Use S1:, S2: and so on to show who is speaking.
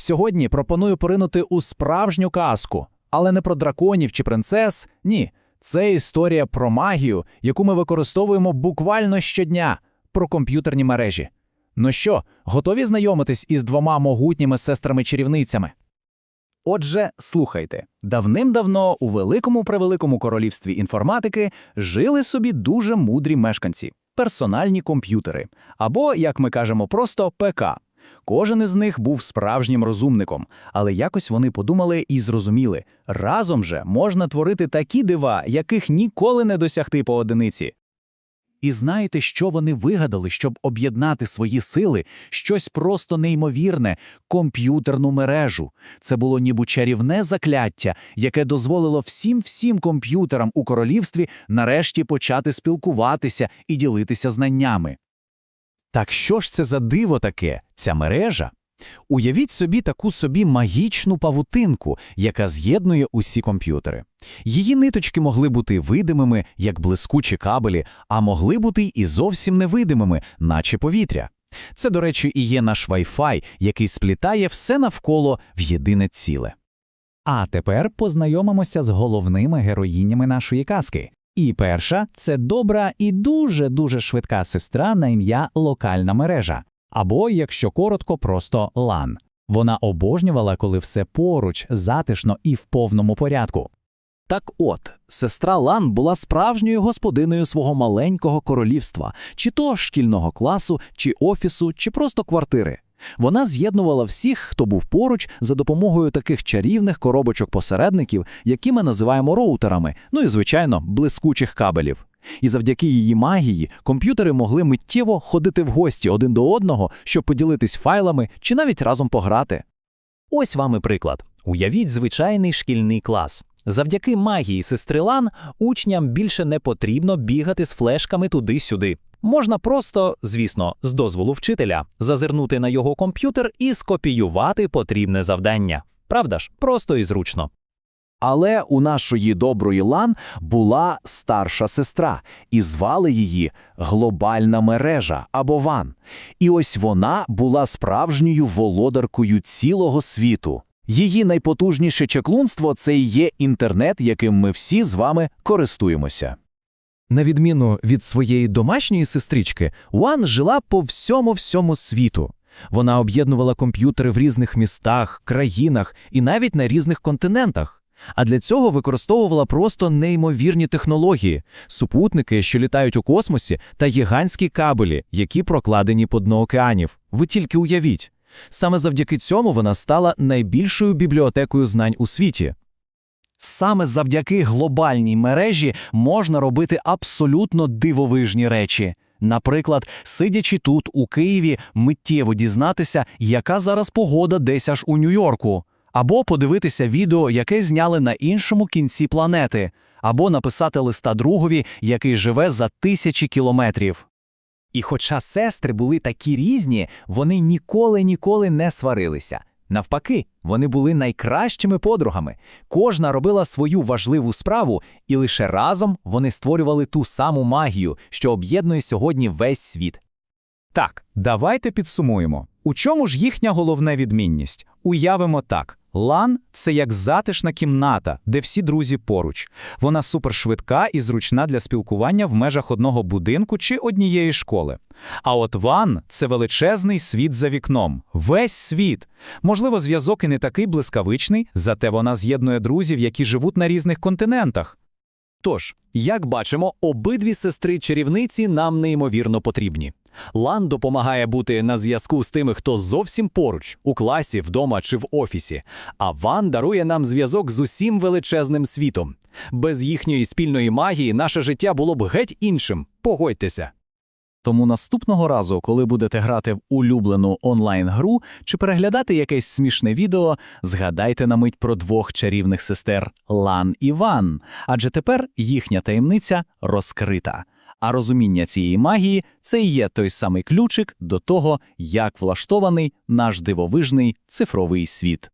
S1: Сьогодні пропоную поринути у справжню казку, але не про драконів чи принцес. Ні, це історія про магію, яку ми використовуємо буквально щодня, про комп'ютерні мережі. Ну що, готові знайомитись із двома могутніми сестрами-чарівницями?
S2: Отже, слухайте, давним-давно у великому превеликому королівстві інформатики жили собі дуже мудрі мешканці персональні комп'ютери, або, як ми кажемо, просто ПК. Кожен із них був справжнім розумником, але якось вони подумали і зрозуміли разом же можна творити такі дива, яких ніколи не досягти по одиниці.
S1: І знаєте, що вони вигадали, щоб об'єднати свої сили? Щось просто неймовірне комп'ютерну мережу. Це було ніби чарівне закляття, яке дозволило всім всім комп'ютерам у королівстві нарешті почати спілкуватися і ділитися знаннями. Так що ж це за диво таке, ця мережа? Уявіть собі таку собі магічну павутинку, яка з'єднує усі комп'ютери. Її ниточки могли бути видимими, як блискучі кабелі, а могли бути і зовсім невидимими, наче повітря. Це, до речі, і є наш Wi-Fi, який сплітає все навколо в єдине ціле.
S3: А тепер познайомимося з головними героїнями нашої казки. І перша це добра і дуже-дуже швидка сестра на ім'я локальна мережа, або, якщо коротко, просто LAN. Вона обожнювала, коли все поруч, затишно і в повному порядку.
S1: Так от, сестра Лан була справжньою господиною свого маленького королівства, чи то шкільного класу, чи офісу, чи просто квартири. Вона з'єднувала всіх, хто був поруч, за допомогою таких чарівних коробочок-посередників, які ми називаємо роутерами, ну і, звичайно, блискучих кабелів. І завдяки її магії комп'ютери могли миттєво ходити в гості один до одного, щоб поділитись файлами чи навіть разом пограти.
S2: Ось вам і приклад. Уявіть звичайний шкільний клас. Завдяки магії сестри Лан учням більше не потрібно бігати з флешками туди-сюди. Можна просто, звісно, з дозволу вчителя, зазирнути на його комп'ютер і скопіювати потрібне завдання. Правда ж, просто і зручно.
S1: Але у нашої доброї Лан була старша сестра, і звали її глобальна мережа або Ван. І ось вона була справжньою володаркою цілого світу. Її найпотужніше чеклунство це і є інтернет, яким ми всі з вами користуємося.
S4: На відміну від своєї домашньої сестрички, Уан жила по всьому всьому світу. Вона об'єднувала комп'ютери в різних містах, країнах і навіть на різних континентах. А для цього використовувала просто неймовірні технології, супутники, що літають у космосі, та гігантські кабелі, які прокладені по дно океанів. Ви тільки уявіть. Саме завдяки цьому вона стала найбільшою бібліотекою знань у світі.
S1: Саме завдяки глобальній мережі можна робити абсолютно дивовижні речі. Наприклад, сидячи тут, у Києві, миттєво дізнатися, яка зараз погода десь аж у Нью-Йорку, або подивитися відео, яке зняли на іншому кінці планети, або написати листа другові, який живе за тисячі кілометрів.
S3: І хоча сестри були такі різні, вони ніколи-ніколи не сварилися. Навпаки, вони були найкращими подругами. Кожна робила свою важливу справу, і лише разом вони створювали ту саму магію, що об'єднує сьогодні весь світ. Так, давайте підсумуємо. У чому ж їхня головна відмінність? Уявимо так. Лан це як затишна кімната, де всі друзі поруч. Вона супершвидка і зручна для спілкування в межах одного будинку чи однієї школи. А от ван це величезний світ за вікном, весь світ. Можливо, зв'язок і не такий блискавичний, зате вона з'єднує друзів, які живуть на різних континентах.
S1: Тож, як бачимо, обидві сестри-чарівниці нам неймовірно потрібні. Лан допомагає бути на зв'язку з тими, хто зовсім поруч, у класі, вдома чи в офісі. А Ван дарує нам зв'язок з усім величезним світом. Без їхньої спільної магії наше життя було б геть іншим. Погодьтеся.
S2: Тому наступного разу, коли будете грати в улюблену онлайн-гру чи переглядати якесь смішне відео, згадайте на мить про двох чарівних сестер Лан і Ван, адже тепер їхня таємниця розкрита. А розуміння цієї магії це і є той самий ключик до того, як влаштований наш дивовижний цифровий світ.